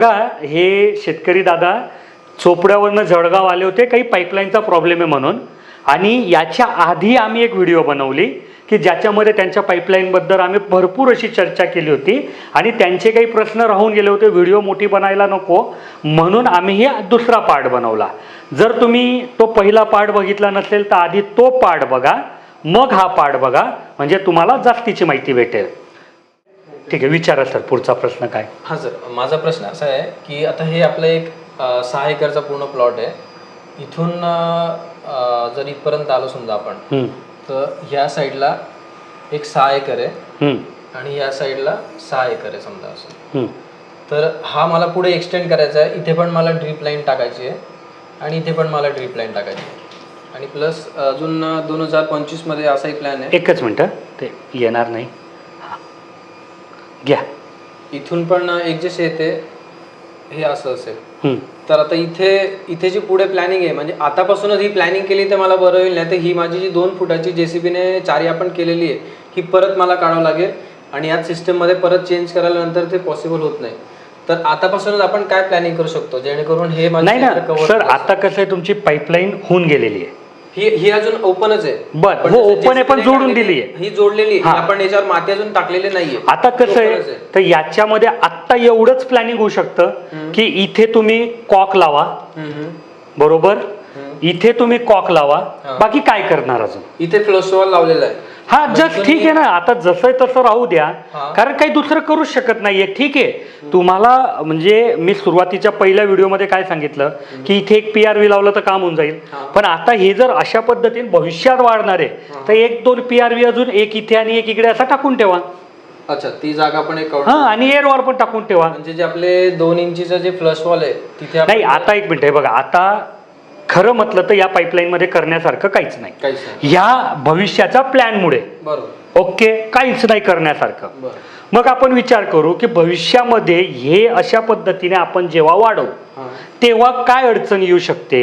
बघा हे शेतकरी दादा चोपड्यावरनं जळगाव आले होते काही पाईपलाईनचा प्रॉब्लेम आहे म्हणून. आणि याच्या आधी आम्ही एक व्हिडिओ बनवली की ज्याच्यामध्ये त्यांच्या पाईपलाईनबद्दल आम्ही भरपूर अशी चर्चा केली होती. आणि त्यांचे काही प्रश्न राहून गेले होते व्हिडिओ मोठी बनायला नको. म्हणून आम्ही हे दुसरा पार्ट बनवला. जर तुम्ही तो पहिला पार्ट बघितला नसेल तर आधी तो पार्ट बघा. मग हा पार्ट बघा. म्हणजे तुम्हाला जास्तीची माहिती भेटेल. ठीक आहे विचारा सर पुढचा प्रश्न काय? हां सर माझा प्रश्न असा आहे की आता हे आपलं एक अ, सहा एकरचा पूर्ण प्लॉट आहे. इथून अ, जर इथपर्यंत आलो समजा आपण हम्म, तर ह्या साईडला एक सहा एकर आहे हम्म, आणि या साईडला सहा एकर आहे समजा असं. हम्म. तर हा मला पुढे एक्सटेंड करायचा आहे. इथे पण मला ड्रीप लाईन टाकायची आहे आणि इथे पण मला ड्रीप लाईन टाकायची आहे. आणि प्लस अजून दोन हजार पंचवीसमध्ये असाही प्लॅन आहे. एकच मिनटं ते येणार नाही. घ्या इथून पण एक जे शेत आहे हे असं असेल. तर आता इथे इथे जी पुढे प्लॅनिंग आहे म्हणजे आतापासूनच ही प्लॅनिंग केली तर मला बरं होईल नाही तर ही माझी जी दोन फुटाची जेसीबीने चारी आपण केलेली आहे ही परत मला काढावं लागेल आणि याच सिस्टममध्ये परत चेंज करायला नंतर ते पॉसिबल होत नाही तर आतापासूनच आपण काय प्लॅनिंग करू शकतो जेणेकरून हे नाही ना सर. आता कसं आहे तुमची पाईपलाईन होऊन गेलेली आहे ही ही अजून ओपनच आहे बरं, पण हो, जसं open आहे, पण JCB ने जोडून टाकलेली- दिली आहे. ही जोडलेली आहे. हा. आपण याच्यावर माती अजून टाकलेली नाहीये आता कसं ओपनच आहे तर याच्यामध्ये आत्ता एवढंच प्लॅनिंग होऊ शकतं की इथे तुम्ही कॉक लावा हम्म, हम्म. बरोबर. इथे तुम्ही कॉक लावा हा. बाकी काय करणार अजून इथे फ्लोसोवाल लावलेला आहे हा जस्ट तुम्ही- ठीक आहे ना आता जसं तसं राहू द्या. कारण काही दुसरं करूच शकत नाहीये. ठीक आहे. तुम्हाला म्हणजे मी सुरुवातीच्या पहिल्या व्हिडिओमध्ये काय सांगितलं की इथे एक पी आर व्ही लावलं तर काम होऊन जाईल. पण आता हे जर अशा पद्धतीने भविष्यात वाढणार आहे तर एक दोन पी आर व्ही अजून एक इथे आणि एक इकडे असा टाकून ठेवा. अच्छा ती जागा पण एक हा आणि एअर वॉल पण टाकून ठेवा. म्हणजे जे आपले दोन इंचीचं जे फ्लश वॉल आहे तिथे नाही आता एक मिनिट आहे बघा. आता खरं म्हटलं तर या पाईपलाईन मध्ये करण्यासारखं काहीच नाही. ह्या भविष्याच्या प्लॅनमुळे ओके? काहीच नाही करण्यासारखं. मग आपण विचार करू की भविष्यामध्ये हे अशा पद्धतीने आपण जेव्हा वाढवू तेव्हा काय अडचण येऊ शकते?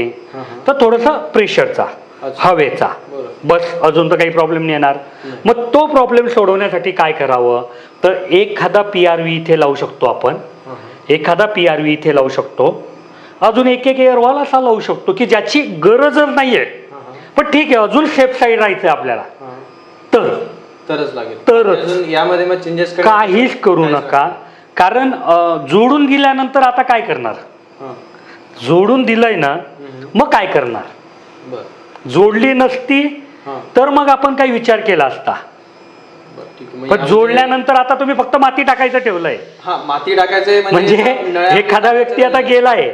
तर थोडंसं प्रेशरचा. हवेचा. बस अजून तर काही प्रॉब्लेम नाही येणार. मग तो प्रॉब्लेम सोडवण्यासाठी काय करावं? तर एखादा पी आर व्ही इथे लावू शकतो आपण. एखादा पी आर व्ही इथे लावू शकतो. अजून एक एक एअरवॉल असा लावू शकतो की ज्याची गरजच नाहीये. पण ठीक आहे अजून सेफ साईड राहायचं आपल्याला. तर? तरच लागेल. तरच. यामध्ये मग चेंजेस काहीच करू नका. कारण जोडून दिल्यानंतर आता काय करणार? जोडून दिलंय ना. मग काय करणार? जोडली नसती तर मग आपण काही विचार केला असता. पण जोडल्यानंतर आता तुम्ही फक्त माती टाकायचं ठेवलंय. माती टाकायचे म्हणजे नळ्या- एखादा व्यक्ती आता गेलाय.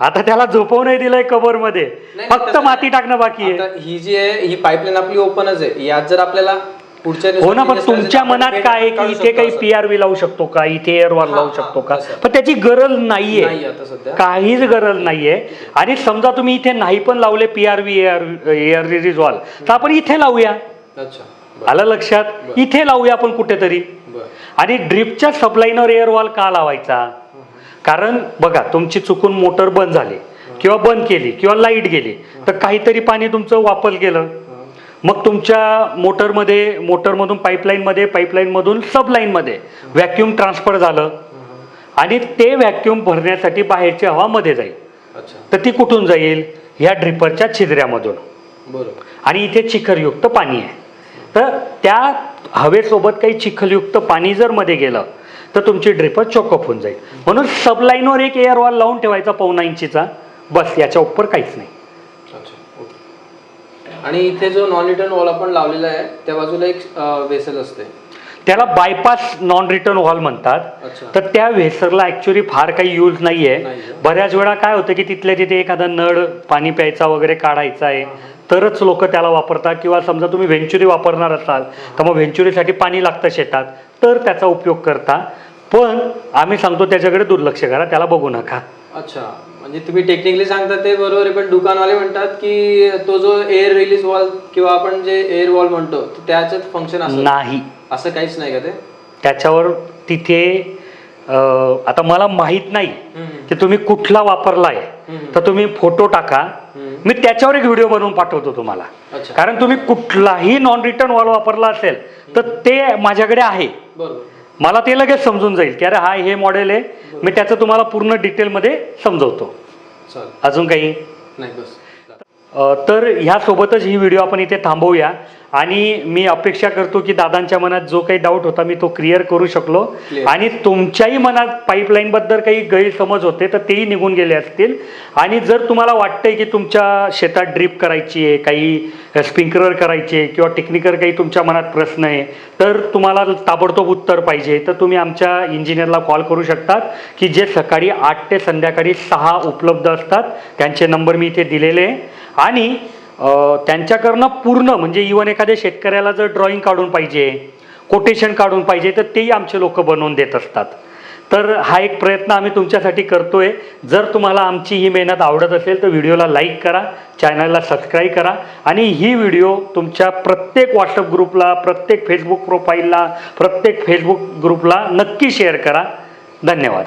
आता त्याला झोपवून दिलंय कबरमध्ये नाही, फक्त तसं माती टाकणं बाकी आहे. आता ही जी आहे ही पाईपलाईन आपली ओपनच आहे. यात जर आपल्याला पुढच्या हो ना पण तुमच्या मनात काय आहे की इथे काही. पी आर व्ही लावू शकतो का? इथे एअर वॉल लावू शकतो का. पण त्याची गरज नाहीये. नाही आता सध्या. काहीच गरज नाहीये. आणि समजा तुम्ही इथे नाही पण लावले P R V air air release wall तर आपण इथे लावूया. अच्छा आलं लक्षात? इथे लावूया आपण कुठेतरी. बरं. आणि ड्रिपच्या सप्लायनवर एअर वॉल का लावायचा? कारण बघा तुमची चुकून मोटर बंद झाली किंवा बंद केली किंवा लाइट गेली तर काहीतरी पाणी तुमचं वापर गेलं. मग तुमच्या मोटरमध्ये मोटरमधून पाईपलाईनमध्ये पाईपलाईनमधून सबलाईनमध्ये व्हॅक्यूम ट्रान्सफर झालं. आणि ते व्हॅक्यूम भरण्यासाठी बाहेरची हवा मध्ये जाईल तर ती कुठून जाईल? ह्या ड्रिपरच्या छिद्र्यामधून. बरोबर. आणि इथे चिखलयुक्त पाणी आहे. तर त्या हवेसोबत काही चिखलयुक्त पाणी जर मध्ये गेलं तर तुमची ड्रिपर चोकअप होऊन जाईल. म्हणून सबलाईनवर एक एअर वॉल लावून ठेवायचा पावणा इंचीचा बस याच्या उपर काहीच नाही. आणि इथे जो नॉन रिटर्न वॉल आपण लावलेला आहे त्या बाजूला एक वेसल असते. त्याला बायपास नॉन रिटर्न वॉल म्हणतात. अच्छा. तर त्या व्हेसरला ऍक्च्युली फार काही यूज नाहीये. बऱ्याच वेळा काय होतं की तिथल्या तिथे एखादा नळ पाणी प्यायचा वगैरे काढायचा आहे तरच लोक त्याला वापरतात. किंवा समजा तुम्ही व्हेंचुरी वापरणार असाल तर मग व्हेंचुरीसाठी पाणी लागतं शेतात तर त्याचा उपयोग करता. पण आम्ही सांगतो त्याच्याकडे दुर्लक्ष करा त्याला बघू नका. अच्छा म्हणजे तुम्ही टेक्निकली सांगता ते बरोबर आहे पण दुकानवाले म्हणतात की तो जो एअर रिलीज वॉल किंवा आपण जे एअर वॉल म्हणतो त्याच्यात फंक्शन असं नाही. असं काहीच नाही का ते? त्याच्यावर तिथे अं, आता मला माहीत नाही. की तुम्ही कुठला वापरलाय. तर तुम्ही फोटो टाका. मी त्याच्यावर एक व्हिडिओ बनवून पाठवतो तुम्हाला. अच्छा. कारण तुम्ही कुठलाही नॉन रिटर्न वॉल वापरला असेल तर ते माझ्याकडे आहे. बरोबर. मला ते लगेच समजून जाईल की अरे हा हे मॉडेल आहे. मी त्याचं तुम्हाला पूर्ण डिटेलमध्ये समजवतो. अजून काही? नाही बस. तर ह्यासोबतच ही व्हिडिओ आपण इथे थांबवूया. आणि मी अपेक्षा करतो की दादांच्या मनात जो काही डाऊट होता मी तो क्लिअर करू शकलो. आणि तुमच्याही मनात पाईपलाईन बद्दल काही गैरसमज होते तर तेही निघून गेले असतील. आणि जर तुम्हाला वाटतंय की तुमच्या शेतात ड्रीप करायची आहे काही स्प्रिंकलर करायचे किंवा टेक्निकल काही तुमच्या मनात प्रश्न आहे तर तुम्हाला ताबडतोब उत्तर पाहिजे. तर तुम्ही आमच्या इंजिनियरला कॉल करू शकतात की जे सकाळी आठ ते संध्याकाळी सहा उपलब्ध असतात. त्यांचे नंबर मी इथे दिलेले आहे. आणि त्यांच्याकडनं पूर्ण म्हणजे इवन एखाद्या शेतकऱ्याला जर ड्रॉइंग काढून पाहिजे कोटेशन काढून पाहिजे तर तेही आमचे लोक बनवून देत असतात. तर हा एक प्रयत्न आम्ही तुमच्यासाठी करतोय. जर तुम्हाला आमची ही मेहनत आवडत असेल तर व्हिडिओला लाईक करा चॅनलला सबस्क्राईब करा आणि ही व्हिडिओ तुमच्या प्रत्येक व्हॉट्सअप ग्रुपला प्रत्येक फेसबुक प्रोफाईलला प्रत्येक फेसबुक ग्रुपला नक्की शेअर करा. धन्यवाद.